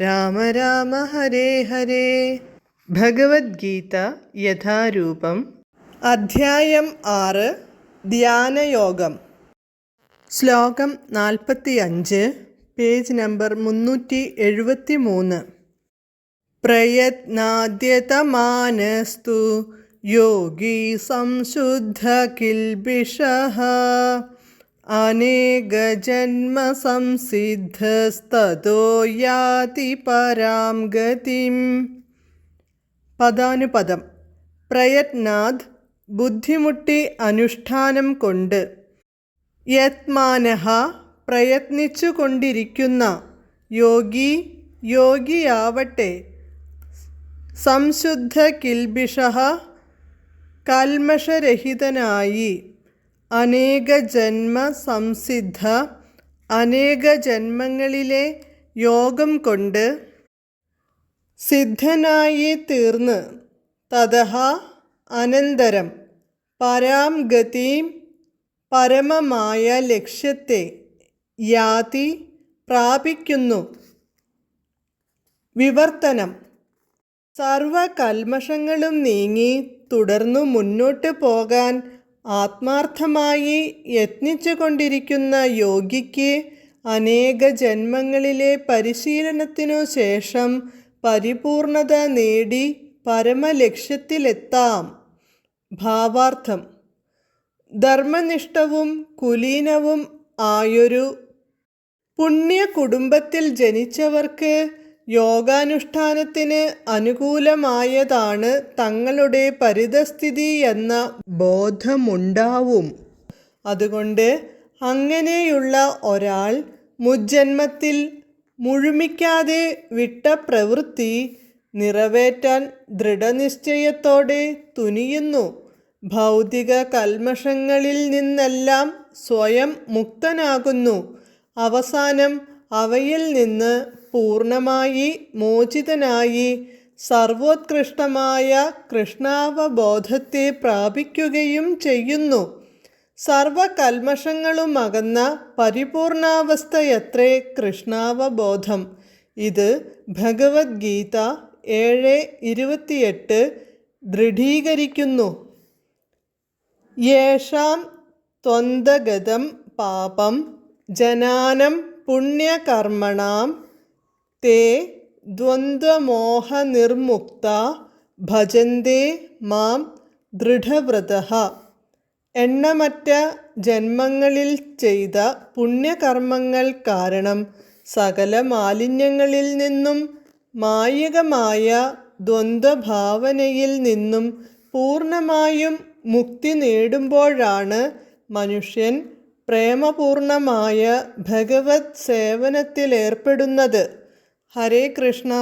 രാമ രാമ ഹരേ ഹരേ. ഭഗവത്ഗീത യഥാരൂപം. അധ്യായം ആറ്. ധ്യാനയോഗം. ശ്ലോകം നാൽപ്പത്തി അഞ്ച് പേജ് നമ്പർ മുന്നൂറ്റി എഴുപത്തി മൂന്ന് പ്രയത്നാദ്യതമാനസ്തു യോഗി സംശുദ്ധ കിൽബിഷഃ അനേകജന്മ സംസിദ്ധസ്തോ യാതി പരാം ഗതിം. പദാനുപദം. പ്രയത്നാദ് ബുദ്ധിമുട്ടി അനുഷ്ഠാനം കൊണ്ട് യത്മാനഹ പ്രയത്നിച്ചു കൊണ്ടിരിക്കുന്ന യോഗി യോഗിയാവട്ടെ. സംശുദ്ധ കിൽബിഷ കൽമഷരഹിതനായി അനേക ജന്മ സംസിദ്ധ അനേക ജന്മങ്ങളിലെ യോഗം കൊണ്ട് സിദ്ധനായി തീർന്ന്. തതഹ അനന്തരം പരാം ഗതിം പരമമായ ലക്ഷ്യത്തെ യാതി പ്രാപിക്കുന്നു. വിവർത്തനം. സർവകൽമഷങ്ങളും നീങ്ങി തുടർന്നു മുന്നോട്ട് പോകാൻ ആത്മാർത്ഥമായി യത്നിച്ചു കൊണ്ടിരിക്കുന്ന യോഗിക്ക് അനേക ജന്മങ്ങളിലെ പരിശീലനത്തിനു ശേഷം പരിപൂർണത നേടി പരമലക്ഷ്യത്തിലെത്താം. ഭാവാർത്ഥം. ധർമ്മനിഷ്ഠവും കുലീനവും ആയൊരു പുണ്യ കുടുംബത്തിൽ ജനിച്ചവർക്ക് യോഗാനുഷ്ഠാനത്തിന് അനുകൂലമായതാണ് തങ്ങളുടെ പരിതസ്ഥിതി എന്ന ബോധമുണ്ടാവും. അതുകൊണ്ട് അങ്ങനെയുള്ള ഒരാൾ മുജ്ജന്മത്തിൽ മുഴുമിക്കാതെ വിട്ട പ്രവൃത്തി നിറവേറ്റാൻ ദൃഢനിശ്ചയത്തോടെ തുനിയുന്നു. ഭൗതിക കൽമഷങ്ങളിൽ നിന്നെല്ലാം സ്വയം മുക്തനാകുന്നു. അവസാനം അവയിൽ നിന്ന് പൂർണമായി മോചിതനായി സർവോത്കൃഷ്ടമായ കൃഷ്ണാവബോധത്തെ പ്രാപിക്കുകയും ചെയ്യുന്നു. സർവകൽമഷങ്ങളും അകന്ന പരിപൂർണാവസ്ഥയത്രേ കൃഷ്ണാവബോധം. ഇത് ഭഗവത്ഗീത ഏഴ് ഇരുപത്തിയെട്ട് ദൃഢീകരിക്കുന്നു. യേഷാം ത്വന്തഗതം പാപം ജനാനം പുണ്യകർമ്മണാം തേ ദ്വന്ദ്വമോഹനിർമുക്ത ഭജന്തേ മാം ദൃഢവ്രത. എണ്ണമറ്റ ജന്മങ്ങളിൽ ചെയ്ത പുണ്യകർമ്മങ്ങൾ കാരണം സകല മാലിന്യങ്ങളിൽ നിന്നും മായികമായ ദ്വന്ദ്ഭാവനയിൽ നിന്നും പൂർണമായും മുക്തി നേടുമ്പോഴാണ് മനുഷ്യൻ പ്രേമപൂർണമായ ഭഗവത് സേവനത്തിലേർപ്പെടുന്നത്. ഹരേ കൃഷ്ണ